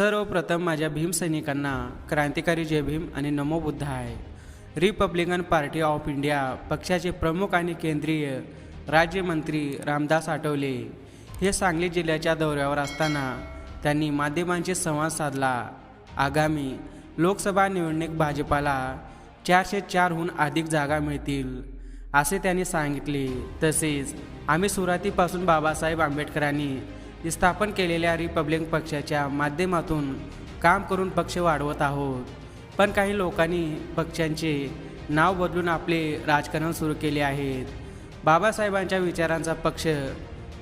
सर्वप्रथम माझ्या भीमसैनिकांना क्रांतिकारी जय भीम आणि नमो बुद्ध आहे. रिपब्लिकन पार्टी ऑफ इंडिया पक्षाचे प्रमुख आणि केंद्रीय राज्यमंत्री रामदास आठवले हे सांगली जिल्ह्याच्या दौऱ्यावर असताना त्यांनी माध्यमांशी संवाद साधला. आगामी लोकसभा निवडणूक भाजपाला चारशे चारहून अधिक जागा मिळतील असे त्यांनी सांगितले. तसेच आम्ही सुरुवातीपासून बाबासाहेब आंबेडकरांनी स्थापन केलेल्या रिपब्लिक पक्षाच्या माध्यमातून काम करून पक्ष वाढवत आहोत. पण काही लोकांनी पक्षांचे नाव बदलून आपले राजकारण सुरू केले आहेत. बाबासाहेबांच्या विचारांचा पक्ष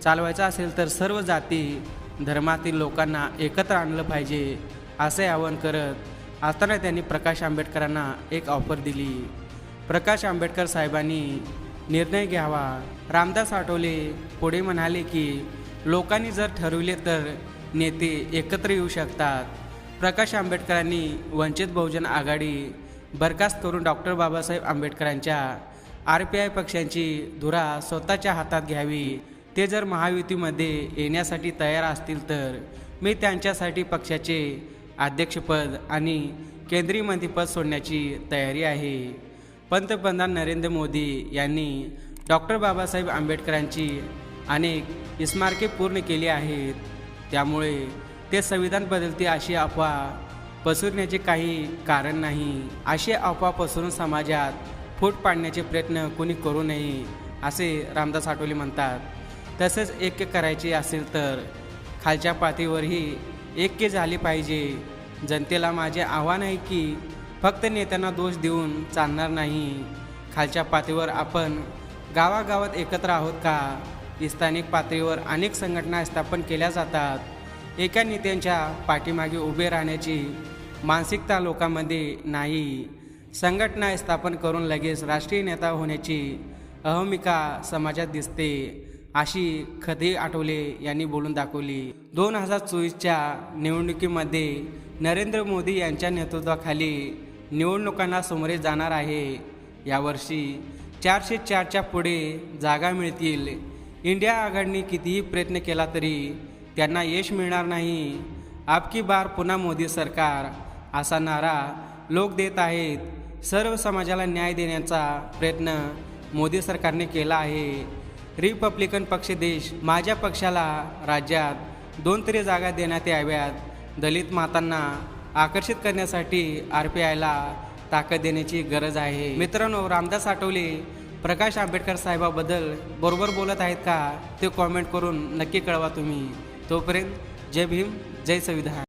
चालवायचा असेल तर सर्व जाती धर्मातील लोकांना एकत्र आणलं पाहिजे असे आवाहन करत असताना त्यांनी प्रकाश आंबेडकरांना एक ऑफर दिली. प्रकाश आंबेडकर साहेबांनी निर्णय घ्यावा. रामदास आठवले पुढे म्हणाले की लोकांनी जर ठरविले तर नेते एकत्र येऊ शकतात. प्रकाश आंबेडकरांनी वंचित बहुजन आघाडी बरखास्त करून डॉक्टर बाबासाहेब आंबेडकरांच्या आर पी आय पक्षांची धुरा स्वतःच्या हातात घ्यावी. ते जर महायुतीमध्ये येण्यासाठी तयार असतील तर मी त्यांच्यासाठी पक्षाचे अध्यक्षपद आणि केंद्रीय मंत्रीपद सोडण्याची तयारी आहे. पंतप्रधान नरेंद्र मोदी यांनी डॉक्टर बाबासाहेब आंबेडकरांची अनेक स्मारके पूर्ण केली आहेत. त्यामुळे ते संविधान बदलते अशी अफवा पसरण्याचे काही कारण नाही. अशी अफवा पसरून समाजात फूट पाडण्याचे प्रयत्न कोणी करू नये असे रामदास आठवले म्हणतात. तसेच ऐक्य करायचे असेल तर खालच्या पातळीवरही ऐक्य झाले पाहिजे. जनतेला माझे आव्हान आहे की फक्त नेत्यांना दोष देऊन चालणार नाही. खालच्या पातळीवर आपण गावागावात एकत्र आहोत का? स्थानिक पातळीवर अनेक संघटना स्थापन केल्या जातात. एका नेत्यांच्या पाठीमागे उभे राहण्याची मानसिकता लोकांमध्ये नाही. संघटना स्थापन करून लगेच राष्ट्रीय नेता होण्याची अहमिका समाजात दिसते अशी खदे आठवले यांनी बोलून दाखवली. दोन हजार चोवीसच्या निवडणुकीमध्ये नरेंद्र मोदी यांच्या नेतृत्वाखाली निवडणुकांना समोरे जाणार आहे. यावर्षी चारशे चारच्या पुढे जागा मिळतील. इंडिया आघाडीने कितीही प्रयत्न केला तरी त्यांना यश मिळणार नाही. आपकी बार पुन्हा मोदी सरकार असा नारा लोक देत आहेत. सर्व समाजाला न्याय देण्याचा प्रयत्न मोदी सरकारने केला आहे. रिपब्लिकन पक्ष देश माझ्या पक्षाला राज्यात दोन तरी जागा देण्यात याव्यात. दलित मातांना आकर्षित करण्यासाठी आर पी आयला ताकद देण्याची गरज आहे. मित्रांनो रामदास आठवले प्रकाश आंबेडकर साहेबाबद्दल बरोबर बोलत आहेत का ते कॉमेंट करून नक्की कळवा तुम्ही. तोपर्यंत जय भीम जय संविधान.